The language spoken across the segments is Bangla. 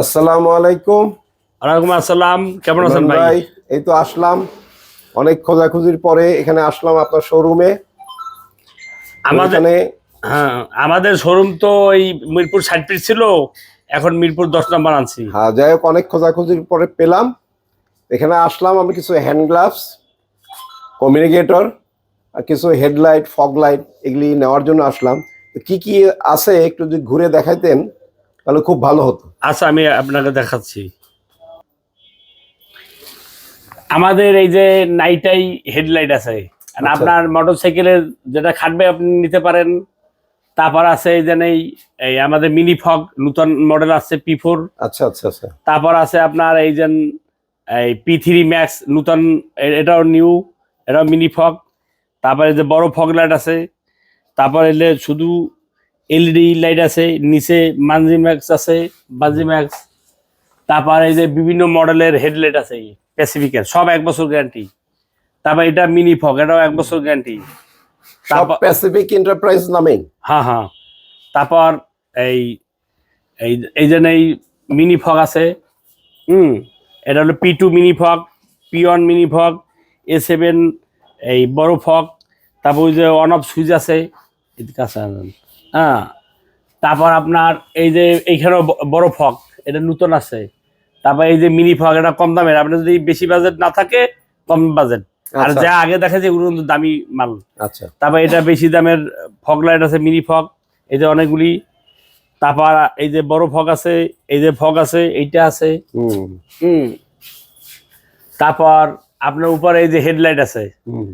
আসসালামু আলাইকুম। ওয়ালাইকুম আসসালাম। কেমন আছেন ভাই? এই তো আসলাম। অনেক খোঁজাখুঁজির পরে এখানে আসলাম আপনার শোরুমে আমাদের হ্যাঁ আমাদের শোরুম তো এই মিরপুর ষাট ফিট ছিল এখন মিরপুর দশ নম্বর আনছি। হ্যাঁ যাই হোক অনেক খোঁজাখুঁজির পরে পেলাম। এখানে আসলাম আমি কিছু হ্যান্ড গ্লাভস কমিউনিকেটর কিছু হেডলাইট ফগ লাইট এগুলি নেওয়ার জন্য আসলাম। তো কি কি আছে একটু যদি ঘুরে দেখাইতেন তাহলে খুব ভালো হতো। আচ্ছা আমি আপনাকে দেখাচ্ছি। আমাদের এই যে নাইটাই হেডলাইট আছে। আর আচ্ছা। আপনার মোটরসাইকেলের যেটা খাটবে আপনি নিতে পারেন। তারপর আছে এই যে এই আমাদের মিনি ফগ নতুন মডেল আছে পি ফোর আচ্ছা আচ্ছা আচ্ছা। তারপর আছে আপনার এই যে এই পি থ্রি ম্যাক্স নূতন এটাও নিউ এটাও মিনি ফগ তারপরে যে বড় ফগ লাইট আছে তারপর এলে শুধু এলইডি লাইট আছে নিচে মানজি ম্যাক্স আছে বানজি ম্যাক্স তারপর এই যে বিভিন্ন মডেলের হেডলাইট আছে প্যাসিফিকের সব এক বছর গ্যারান্টি তারপর এটা মিনি ফগ এটাও এক বছর গ্যারান্টি সব তারপর প্যাসিফিক এন্টারপ্রাইজ নামে হ্যাঁ হ্যাঁ। তারপর এই এই এই যে এই মিনি ফগ আছে। হুম এটা হলো P two mini fog P one mini fog A seven এই বড় ফগ তারপর ওই যে অন অফ সুইচ আছে এদিকে আছে হ্যাঁ তারপর আপনার এই যে এইখানেও বড় ফগ এটা নতুন আছে। তারপর এই যে মিনি ফগ এটা কম দামের। আপনার যদি বেশি বাজেট না থাকে কম বাজেট আর আচ্ছা। যা আগে দেখা যায় ওগুলো দামি মাল। আচ্ছা। তারপর এটা বেশি দামের ফগ লাইট আছে মিনি ফগ। এই যে অনেকগুলি। তারপর এই যে বড় ফগ আছে এই যে ফগ আছে এইটা আছে। হুম। হুম। তারপর আপনার উপরে এই যে হেডলাইট আছে। হুম।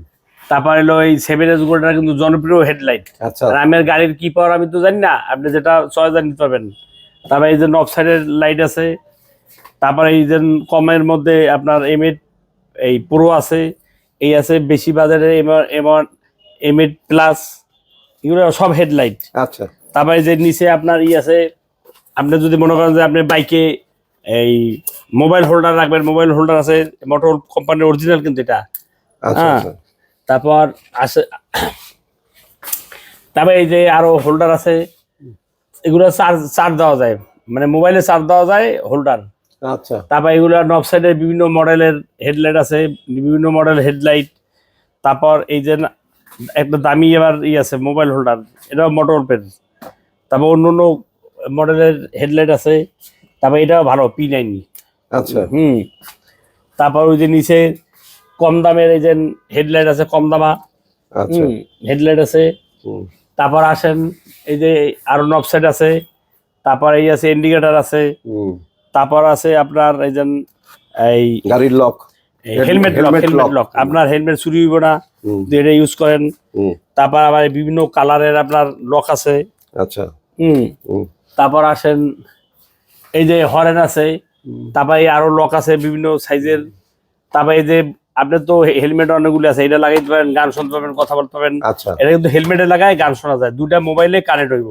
তারপর এলো এই এস গোল্ডটা কিন্তু জনপ্রিয় হেডলাইট আচ্ছা। আর আমার গাড়ির কি পাওয়ার আমি তো জানি না আপনি যেটা ছয় হাজার নিতে পারবেন। তারপর এই যে নব সাইডের লাইট আছে তারপর এই যে কমের মধ্যে আপনার এম এই প্রো আছে এই আছে বেশি বাজারে এমন এম এইট প্লাস এগুলো সব হেডলাইট আচ্ছা। তারপরে যে নিচে আপনার ই আছে আপনি যদি মনে করেন যে আপনি বাইকে এই মোবাইল হোল্ডার রাখবেন মোবাইল হোল্ডার আছে মোটর কোম্পানির অরিজিনাল কিন্তু এটা। আচ্ছা হ্যাঁ। তারপর আছে তারপরে এই যে আরও হোল্ডার আছে এগুলো চার্জ চার্জ দেওয়া যায়। মানে মোবাইলে চার্জ দেওয়া যায় হোল্ডার আচ্ছা। তারপর এগুলো নব সাইডের বিভিন্ন মডেলের হেডলাইট আছে বিভিন্ন মডেল হেডলাইট তারপর এই যে একটা দামি এবার ই আছে মোবাইল হোল্ডার এটাও মোটর পেন তারপর অন্য অন্য মডেলের হেডলাইট আছে তারপর এটাও ভালো পি নাইন আচ্ছা। হুম। তারপর ওই যে নিচে কম দামের এই যে হেডলাইট আছে কম দামা। আচ্ছা। হেডলাইট আছে। তারপর আসেন এই যে আরও নব সাইড আছে। তারপর এই আছে ইন্ডিকেটার আছে। তারপর আছে আপনার এই যে এই গাড়ির lock helmet lock helmet lock আপনার হেলমেট চুরি হইব না। এটা ইউজ করেন। তারপর আবার বিভিন্ন কালারের আপনার লক আছে। আচ্ছা। হুম। তারপর আসেন এই যে হরেন আছে। তারপর এই আরও লক আছে বিভিন্ন সাইজের তারপর এই যে আপনার তো হেলমেট অনেকগুলি আছে এটা লাগাইতে পারেন গান শুনতে পারবেন কথা বলতে পারবেন। আচ্ছা। এটা কিন্তু হেলমেটে লাগায় গান শোনা যায়। দুটা মোবাইলে কানেক্ট হইব।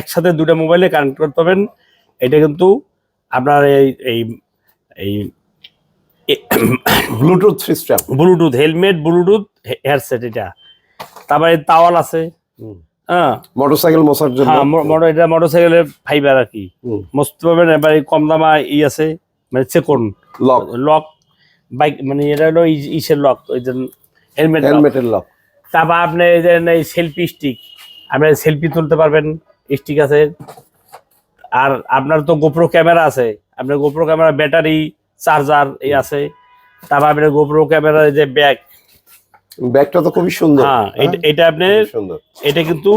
একসাথে দুটা মোবাইলে কানেক্ট করতে পারবেন। এটা কিন্তু আপনার এই এই এই Bluetooth system Bluetooth helmet Bluetooth headset এটা। তারপরে তাওয়াল আছে। হ্যাঁ। মোটরসাইকেল মশার জন্য। হ্যাঁ মোটর এটা মোটরসাইকেলের ফাইবার আর কি। মস্ত পাবেন এবার কম দামা ই আছে। মানে চেকন লক লক বাইক মানে এটা হলো ইসের লক ওই যে হেলমেট হেলমেটের লক তারপর আপনি এই যে এই সেলফি স্টিক আপনি সেলফি তুলতে পারবেন স্টিক আছে। আর আপনার তো গোপ্রো ক্যামেরা আছে। আপনার গোপ্রো ক্যামেরা ব্যাটারি চার্জার এই আছে। তারপর আপনার গোপ্রো ক্যামেরার যে ব্যাগ ব্যাগটা তো খুবই সুন্দর। হ্যাঁ এটা- এটা আপনি সুন্দর। এটা কিন্তু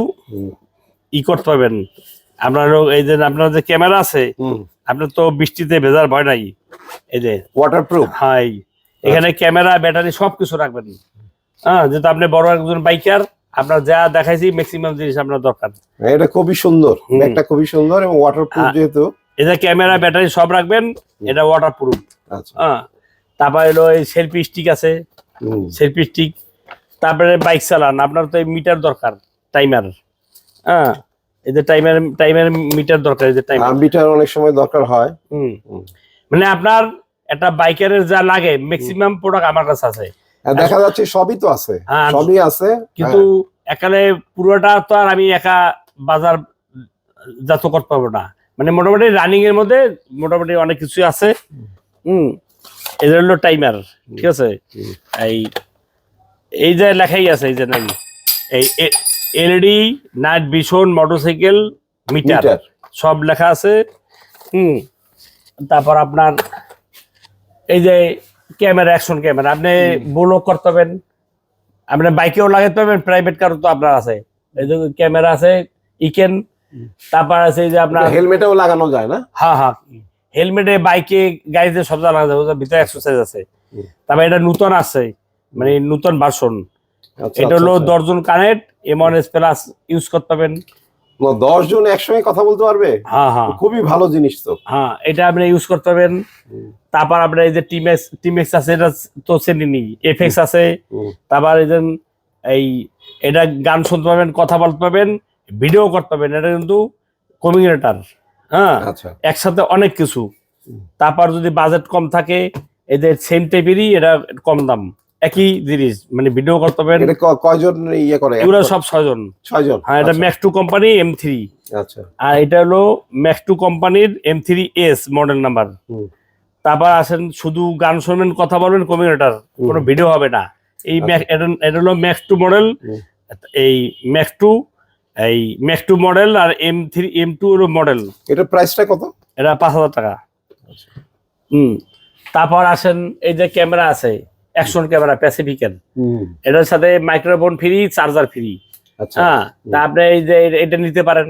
ই করতে পারবেন। আপনার এই যে আপনার যে ক্যামেরা আছে আপনার তো বৃষ্টিতে ভেজার ভয় নাই। এই যে ওয়াটারপ্রুফ হাই এখানে ক্যামেরা ব্যাটারি সব কিছু রাখবেন। হ্যাঁ যেহেতু আপনি বড় একজন বাইকার আপনার যা দেখাইছি ম্যাক্সিমাম জিনিস আপনার দরকার। এটা খুবই সুন্দর। ব্যাগটা খুবই সুন্দর এবং ওয়াটারপ্রুফ যেহেতু। যে ক্যামেরা ব্যাটারি সব রাখবেন এটা ওয়াটার প্রুফ আচ্ছা। হ্যাঁ তারপর এলো এই সেলফি স্টিক আছে। সেলফি স্টিক তারপরে বাইক চালান আপনার তো এই মিটার দরকার টাইমার হ্যাঁ এই যে টাইমার টাইমার মিটার দরকার এই যে টাইমার আরবিটার অনেক সময় দরকার হয়। মানে আপনার একটা বাইকারের যা লাগে ম্যাক্সিমাম প্রোডাক্ট আমার কাছে আছে। দেখা যাচ্ছে সবই তো আছে। হ্যাঁ, সবই আছে কিন্তু এখানে পুরোটা তো আর আমি একা বাজার জাত করতে পারব না। মানে মোটামুটি রানিং এর মধ্যে মোটামুটি অনেক কিছু আছে। হুম। এটা হলো টাইমার ঠিক আছে? এই এই যে লেখাই আছে এই যে নাই এই LED night vision motorcycle meter সব লেখা আছে। হুম। তারপর আপনার এই যে ক্যামেরা অ্যাকশন ক্যামেরা আপনি বলো করতে পারবেন। আপনি বাইকেও লাগাতে পারবেন প্রাইভেট কারও তো আপনার আছে। এই যে ক্যামেরা আছে ইকেন। তারপর আছে এই যে আপনার হেলমেটেও লাগানো যায় না? হ্যাঁ হ্যাঁ। হেলমেটে বাইকে গাড়িতে সব জায়গা লাগা যায় ভিতরে এক্সারসাইজ আছে। তারপর এটা নতুন আছে মানে নতুন ভার্সন আচ্ছা, এটা হলো আচ্ছা, আচ্ছা। দর্জন কানেক্ট এমন এস প্লাস ইউজ করতে পারবেন। দশ জন একসঙ্গে কথা বলতে পারবে? হ্যাঁ হ্যাঁ। খুবই ভালো জিনিস তো। হ্যাঁ এটা আপনি ইউজ করতে পারবেন। তারপর আপনার এই যে টিমেক্স টিমেক্স আছে এটা তো চেনিনি এফএক্স আছে। তারপর এই যে এই এটা গান শুনতে পারবেন কথা বলতে পারবেন ভিডিও করতে পারবেন। এটা কিন্তু কমিউনিটার হ্যাঁ আচ্ছা। একসাথে অনেক কিছু। তারপর যদি বাজেট কম থাকে এদের সেম টাইপেরই এটা কম দাম। একই জিনিস মানে ভিডিও করতে পারবেন এটা কয়জন ইয়ে করে? এগুলো সব ছয়জন। ছয়জন? হ্যাঁ এটা max two company M three আচ্ছা। আর এটা হলো ম্যাক্স টু কোম্পানির M three S model number. তারপর আসেন শুধু গান শুনবেন কথা বলবেন কমিউনিটার কোনো ভিডিও হবে না। এই আচ্ছা। এটা এটা হলো ম্যাক্স টু মডেল এই ম্যাক্স টু এই ম্যাক্স টু মডেল আর এম থ্রি এম টু হলো মডেল এটা প্রাইসটা কত? এটা পাঁচ হাজার টাকা। আচ্ছা। হুম। তারপর আসেন এই যে ক্যামেরা আছে। অ্যাকশন ক্যামেরা প্যাসিফিকের এটার সাথে মাইক্রোফোন ফ্রি চার্জার ফ্রি। আচ্ছা। হ্যাঁ তা আপনি এই যে এটা নিতে পারেন।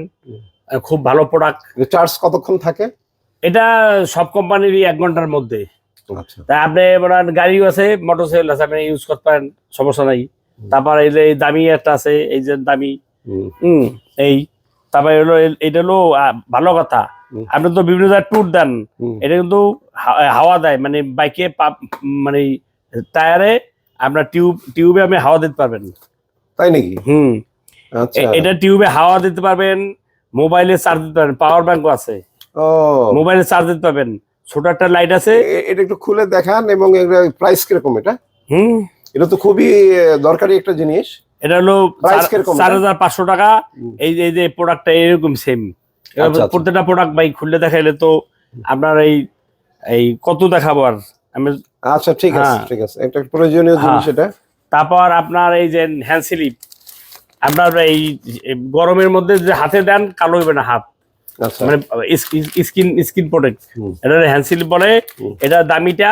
খুব ভালো প্রোডাক্ট চার্জ কতক্ষণ থাকে? এটা সব কোম্পানিরই এক ঘণ্টার মধ্যে। আচ্ছা। তা আপনি বলেন গাড়িও আছে মোটরসাইকেল আছে আপনি ইউজ করতে পারেন সমস্যা নাই। তারপর এই যে দামি একটা আছে এই যে দামি। হুম। এই। তারপরে হলো এটা হলো ভালো কথা। আপনি তো বিভিন্ন জায়গায় ট্যুর দেন। এটা কিন্তু হাওয়া দেয় মানে বাইকে মানে টায়ারে আপনার টিউব টিউবে আপনি হাওয়া দিতে পারবেন তাই নাকি? হুম। আচ্ছা। এটা টিউবে হাওয়া দিতে পারবেন মোবাইলে চার্জ দিতে পারবেন পাওয়ার ব্যাংকও আছে। ও। মোবাইলে চার্জ দিতে পারবেন ছোট একটা লাইট আছে। এটা একটু খুলে দেখান এবং প্রাইস কীরকম এটা? হুম। এটা তো খুবই দরকারি একটা জিনিস। এটা হলো চার-? হাজার পাঁচশো টাকা। এই যে- এই যে প্রোডাক্টটা এরকম সেম আচ্ছা, আচ্ছা। প্রত্যেকটা প্রোডাক্ট ভাই খুললে দেখাইলে তো আপনার এই এই কত দেখাবো আর? আমি আচ্ছা ঠিক আছে হ্যাঁ। ঠিক আছে। একটা প্রয়োজনীয় জিনিস হ্যাঁ। এটা তারপর আপনার এই যে হ্যান্ড স্লিপ আপনার এই গরমের মধ্যে যে হাতে দেন কালো হইবে না হাত। আচ্ছা। মানে স্কিন স্কিন প্রোটেক্ট এটা হ্যান্ড স্লিপ বলে এটা দামিটা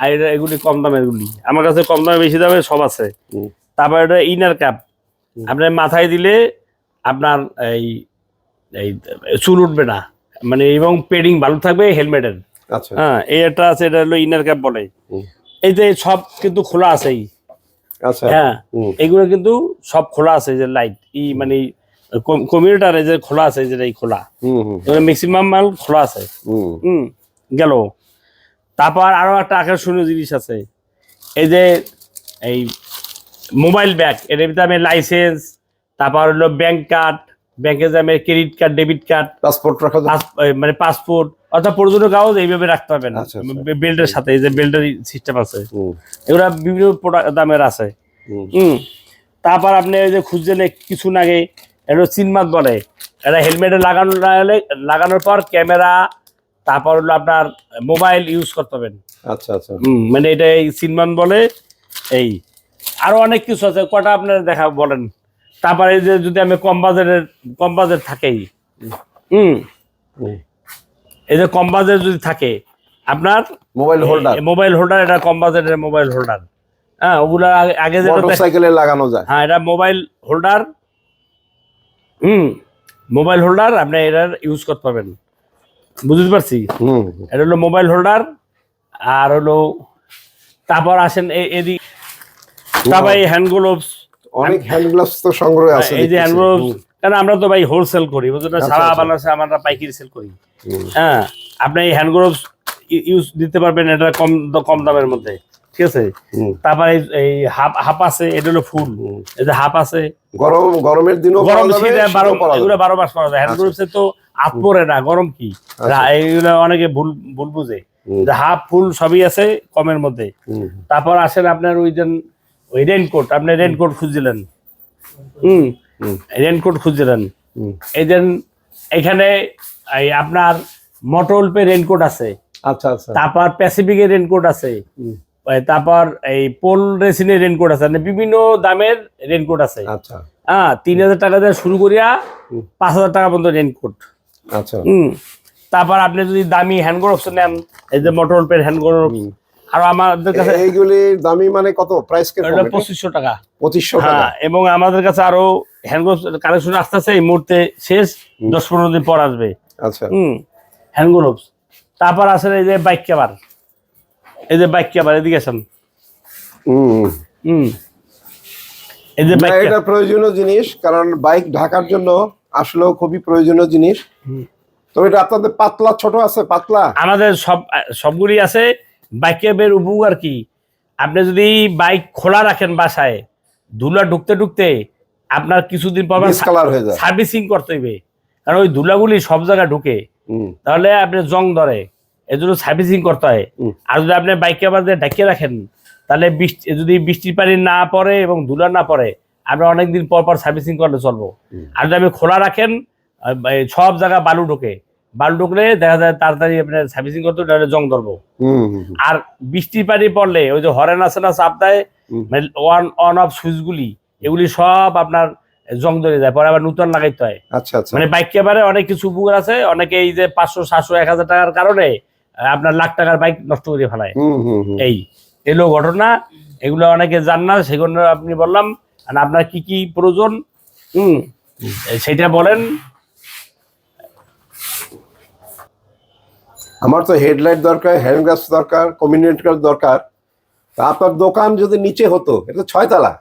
আর এটা এগুলি কম দামের এগুলি। আমার কাছে কম দামে বেশি দামে সব আছে। তারপর এটা ইনার কাপ আপনার মাথায় দিলে আপনার এই চুল উঠবে না। মানে এবং পেডিং ভালো থাকবে হেলমেটের হ্যাঁ এই একটা আছে এটা হলো ইনার ক্যাপ বলে। এই যে সব কিন্তু খোলা আছে আচ্ছা। হ্যাঁ এগুলো কিন্তু সব খোলা আছে যে লাইট ই মানে কমিউনিটার এই যে খোলা আছে এই যে এই খোলা। হুম হুম। ম্যাক্সিমাম মাল খোলা আছে। হুম। হুম গেল। তারপর আরও একটা আকর্ষণীয় জিনিস আছে। এই যে এই মোবাইল ব্যাগ এর ভিতরে আমি লাইসেন্স তারপর হলো ব্যাংক কার্ড ব্যাংকে যে আমি credit card debit card passport রাখা মানে পাসপোর্ট অর্থাৎ প্রয়োজনীয় কাগজ এইভাবে রাখতে হবে না। আচ্ছা। বেল্টের সাথে এই যে বেল্টের সিস্টেম আছে। এগুলা বিভিন্ন প্রোডাক্ট দামের আছে। হুম। তারপর আপনি ওই যে খুঁজছেন কিছু আগে এটা সিনমাত বলে। এটা হেলমেটে লাগানো না হলে লাগানোর পর ক্যামেরা তারপর হলো আপনার মোবাইল ইউজ করতে হবেন আচ্ছা আচ্ছা। হুম মানে এটা এই সিনমান বলে এই। আরও অনেক কিছু আছে কটা আপনার দেখা বলেন? তারপরে যে যদি আমি কম বাজারের কম বাজার থাকেই। হুম। এই যে কম বাজার যদি থাকে আপনার মোবাইল হোল্ডার মোবাইল হোল্ডার এটা কম বাজারের মোবাইল হোল্ডার হ্যাঁ ওগুলা আগে- যেটা মোটরসাইকেলে লাগানো যায়। হ্যাঁ এটা মোবাইল হোল্ডার হুম। মোবাইল হোল্ডার আপনি এটার ইউজ করতে পারবেন। বুঝতে পারছি? হুম। এটা হলো মোবাইল হোল্ডার আর হলো তারপর আসেন এদিক তারপর এই হ্যান্ড গ্লোভস অনেক হ্যান্ড গ্লাভস তো সংগ্রহ আছে এই যে হ্যান্ড গ্লোভস কারণ আমরা তো ভাই হোলসেল করি বুঝলেন? আচ্ছা, সারা আচ্ছা। বাংলাদেশে আমরা পাইকারি সেল করি। হ্যাঁ আপনি এই হ্যান্ড গ্লোভস ইউজ দিতে পারবেন এটা কম কম দামের মধ্যে ঠিক আছে? তারপর এই- হাফ হাফ আছে এটা হলো ফুল। এই যে হাফ আছে। গরম গরমের দিনও গরম শীতে বারো। এগুলো বারো মাস যায়। হ্যান্ড আচ্ছা। গ্লোভসে তো হাত পরে না গরম কি। এইগুলো অনেকে ভুল ভুল বুঝে। হাফ ফুল সবই আছে কমের মধ্যে। তারপর আসেন আপনার ওই যে ওই রেনকোট আপনি রেনকোট খুঁজছিলেন? হুম। রেনকোট খুঁজছিলেন। এই দেন এখানে এই আপনার মোটরপে রেনকোট আছে। আচ্ছা আচ্ছা। তারপর প্যাসিফিকের রেনকোট আছে। তারপর এই পোল রেসিনের রেনকোট আছে। মানে বিভিন্ন দামের রেনকোট আছে। আচ্ছা। হ্যাঁ তিন হাজার টাকা দিয়ে শুরু করিয়া পাঁচ হাজার টাকা পর্যন্ত রেনকোট আচ্ছা। হুম। তারপর আপনি যদি দামি হ্যান্ড গ্লোভস নেন এই যে মোটর পের হ্যান্ড গ্লোভস। আর আমাদের কাছে এইগুলি দামি মানে কত? প্রাইস কে এটা পঁচিশশো টাকা। পঁচিশশো টাকা। হ্যাঁ এবং আমাদের কাছে আরও হ্যান্ড গ্লোভস কালেকশন আসতেছে এই মুহূর্তে শেষ। দশ পনেরো দিন পর আসবে। আচ্ছা। হুম হ্যান্ডগ্লোভস তারপর আছে এই যে বাইক ক্যাবার এই যে বাইক ক্যাবার এদিকে আসেন। হুম। হুম। এই যে বাইক এটা প্রয়োজনীয় জিনিস কারণ বাইক ঢাকার জন্য আসলেও খুবই প্রয়োজনীয় জিনিস। তবে এটা আপনাদের পাতলা ছোট আছে পাতলা? আমাদের সব সবগুলি আছে। বাইকের উপকার কি। আপনি যদি বাইক খোলা রাখেন বাসায় ধুলা ঢুকতে ঢুকতে আপনার কিছুদিন পর সার্ভিসিং করতে হইবে। কারণ ওই ধুলাগুলি সব জায়গায় ঢুকে। তাহলে আপনি জং ধরে। এর জন্য সার্ভিসিং করতে হয়। আর যদি আপনি বাইকে আবার দিয়ে ঢাকিয়ে রাখেন তাহলে বৃষ্টি যদি বৃষ্টির পানি না পড়ে এবং ধুলা না পড়ে আপনি অনেকদিন পর পর সার্ভিসিং করলে চলবো। আর যদি আপনি খোলা রাখেন সব জায়গায় বালু ঢোকে। বালু ঢুকলে দেখা যায় তাড়াতাড়ি আপনার সার্ভিসিং করতে নাহলে জং ধরবো। আর বৃষ্টির পানি পড়লে ওই যে হরেন আছে না চাপ দেয়। ওয়ান অন অফ সুইচগুলি এগুলি সব আপনার জং ধরে যায় পরে আবার নতুন লাগাইতে হয়। আচ্ছা আচ্ছা। মানে বাইক কেবারে অনেক কিছু উপকার আছে অনেকে এই যে পাঁচশো সাতশো এক হাজার টাকার কারণে আপনার লাখ টাকার বাইক নষ্ট করে ফেলায়। এই এলো ঘটনা এগুলো অনেকে জান না সেগুলো আপনি বললাম আর আপনার কি কি প্রয়োজন? হুম। সেটা বলেন। আমার তো হেডলাইট দরকার হ্যান্ড গ্লাস দরকার কমিউনিকেটর দরকার। তা আপনার দোকান যদি নিচে হতো এটা ছয়তলা।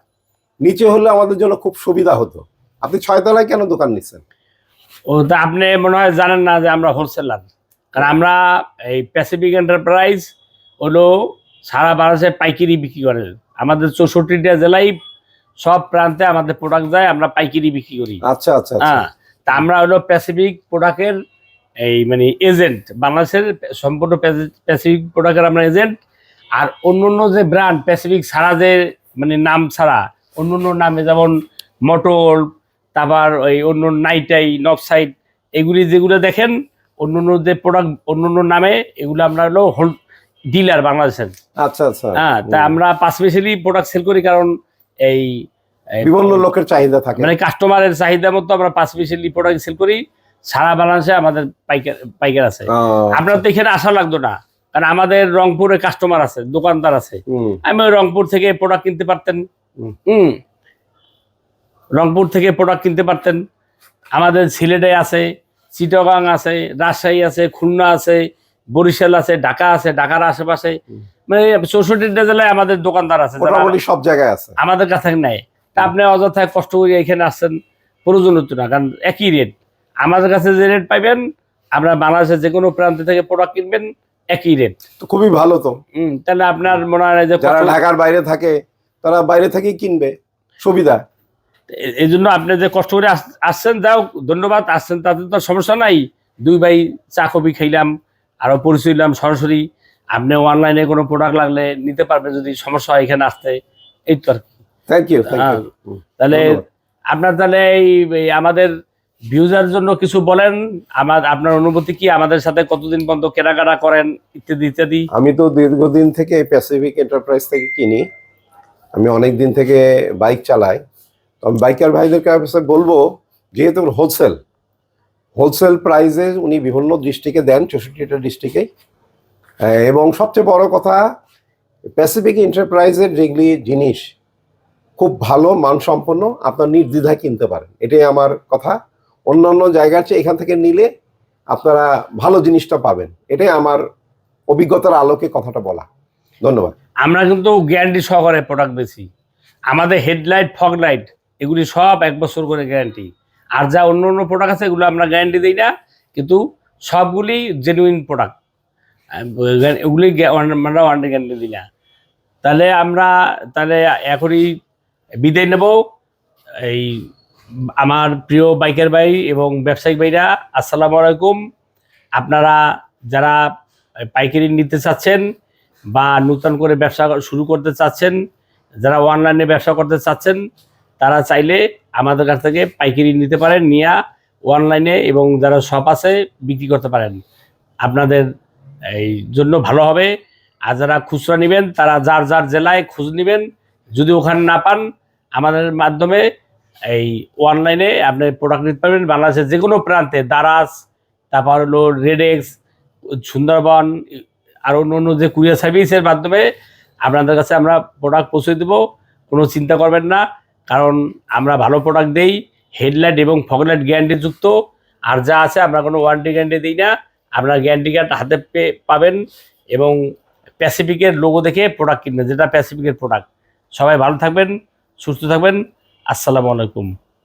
নিচে হলে আমাদের জন্য খুব সুবিধা হতো। আপনি ছয়তলায় কেন দোকান নিচ্ছেন? ও তা আপনি মনে হয় জানেন না যে আমরা হোলসেলার কারণ আমরা এই প্যাসিফিক এন্টারপ্রাইজ হলো সারা বাংলাদেশে পাইকারি বিক্রি করেন আমাদের চৌষট্টিটা জেলায় সব প্রান্তে আমাদের প্রোডাক্ট যায় আমরা পাইকারি বিক্রি করি। আচ্ছা আচ্ছা আচ্ছা। হ্যাঁ তা আমরা হলো প্যাসিফিক প্রোডাক্টের এই মানে এজেন্ট বাংলাদেশের সম্পূর্ণ প্যাসিফিক প্রোডাক্টের আমরা এজেন্ট আর অন্য অন্য যে ব্র্যান্ড প্যাসিফিক ছাড়া যে মানে নাম ছাড়া অন্য অন্য নামে যেমন মোটর তারপর ওই অন্য নাইটাই নকসাইড এগুলি যেগুলো দেখেন অন্য অন্য যে প্রোডাক্ট অন্য অন্য নামে এগুলো আমরা হলো হোল ডিলার বাংলাদেশের। আচ্ছা আচ্ছা। হ্যাঁ তা আমরা পাঁচ স্পেশালি প্রোডাক্ট সেল করি কারণ এই বিভিন্ন লোকের চাহিদা থাকে। মানে কাস্টমারের চাহিদা মতো আমরা পাঁচ স্পেশালি প্রোডাক্ট সেল করি। সারা বাংলাদেশে আমাদের পাইকার পাইকার আছে। আপনার তো এখানে আসা লাগতো না। কারণ আমাদের রংপুরে কাস্টমার আছে দোকানদার আছে। আমি ওই রংপুর থেকে প্রোডাক্ট কিনতে পারতেন। হুম। রংপুর থেকে প্রোডাক্ট কিনতে পারতেন। আমাদের সিলেটে আছে চিটগাং আছে রাজশাহী আছে খুলনা আছে বরিশাল আছে ঢাকা আছে ঢাকার আশেপাশে। মানে চৌষট্টিটা জেলায় আমাদের দোকানদার আছে। সব জায়গায় আছে। আমাদের কাছে নেয় তা আপনি অযথায় কষ্ট করে এখানে আসছেন প্রয়োজন হতো না। কারণ একই রেট আমাদের কাছে যে রেট পাইবেন আপনার বাংলাদেশের যে কোনো প্রান্ত থেকে প্রোডাক্ট কিনবেন একই রেট তো খুবই ভালো তো। হম তাহলে আপনার মনে হয় যে যারা ঢাকার বাইরে থাকে তারা বাইরে থেকেই কিনবে। সুবিধা। এই জন্য আপনি যে কষ্ট করে আস- আসছেন যাও ধন্যবাদ আসছেন তাতে তো সমস্যা নাই। দুই ভাই চা কফি খাইলাম আরও পরিচয় দিলাম সরাসরি। আপনি অনলাইনে কোনো প্রোডাক্ট লাগলে নিতে পারবেন যদি সমস্যা হয় এখানে আসতে। এই তো আর কি। থ্যাংক ইউ হ্যাঁ। তাহলে আপনার তাহলে এই আমাদের ভিউজার জন্য কিছু বলেন? আমার, আপনার অনুভূতি কি? আমাদের সাথে কতদিন পর্যন্ত কেনাকাটা করেন? ইত্যাদি ইত্যাদি। আমি তো দীর্ঘদিন থেকে প্যাসিফিক এন্টারপ্রাইজ থেকে কিনি। আমি অনেক দিন থেকে বাইক চালাই। তো আমি বাইকার ভাইদেরকে অবশ্য বলব, যেহেতু হোলসেল হোলসেল প্রাইসে উনি বিভিন্ন ডিস্ট্রিক্টে দেন, চৌষট্টিটা ডিস্ট্রিক্টে এবং সবচেয়ে বড় কথা প্যাসিফিক এন্টারপ্রাইজের যেগুলি জিনিস, খুব ভালো, মানসম্পন্ন, আপনার নির্দ্বিধায় কিনতে পারেন। এটাই আমার কথা। অন্যান্য জায়গার চেয়ে এখান থেকে নিলে আপনারা ভালো জিনিসটা পাবেন। এটাই আমার অভিজ্ঞতার আলোকে কথাটা বলা। ধন্যবাদ। আমরা কিন্তু গ্যারান্টি সহকারে প্রোডাক্ট বেশি আমাদের হেডলাইট ফগ লাইট এগুলি সব এক বছর করে গ্যারান্টি আর যা অন্য অন্য প্রোডাক্ট আছে, এগুলো আমরা গ্যারান্টি দিই না। কিন্তু সবগুলি জেনুইন প্রোডাক্ট এগুলি আমরা ওয়ারেন্টি গ্যারান্টি দিই না। তাহলে আমরা তাহলে এখনই বিদায় নেব। এই আমার প্রিয় বাইকের ভাই এবং ব্যবসায়িক ভাইরা, আসসালামু আলাইকুম। আপনারা যারা পাইকারি নিতে চাচ্ছেন বা নতুন করে ব্যবসা শুরু করতে চাচ্ছেন, যারা অনলাইনে ব্যবসা করতে চাচ্ছেন, তারা চাইলে আমাদের কাছ থেকে পাইকারি নিতে পারেন, নিয়ে অনলাইনে এবং যারা শপ আছে বিক্রি করতে পারেন। আপনাদের এই জন্য ভালো হবে। আর যারা খুচরা নেবেন, তারা যার যার জেলায় খোঁজ নেবেন। যদি ওখানে না পান, আমাদের মাধ্যমে এই অনলাইনে আপনি প্রোডাক্ট নিতে পারবেন বাংলাদেশের যে কোনো প্রান্তে, দারাজ, তারপর হলো রেডেক্স সুন্দরবন, আর অন্য অন্য যে কুরিয়ার সার্ভিসের মাধ্যমে আপনাদের কাছে আমরা প্রোডাক্ট পৌঁছে দেবো, কোনো চিন্তা করবেন না। কারণ আমরা ভালো প্রোডাক্ট দেই হেডলাইট এবং ফগলাইট গ্যারান্টি যুক্ত। আর যা আছে আমরা কোনো ওয়ারেন্টি গ্যারান্টি দিই না। আপনার গ্যারান্টি কার্ড হাতে পাবেন এবং প্যাসিফিকের লোগো দেখে প্রোডাক্ট কিনবেন, যেটা প্যাসিফিকের প্রোডাক্ট সবাই ভালো থাকবেন, সুস্থ থাকবেন। আসসালামু আলাইকুম।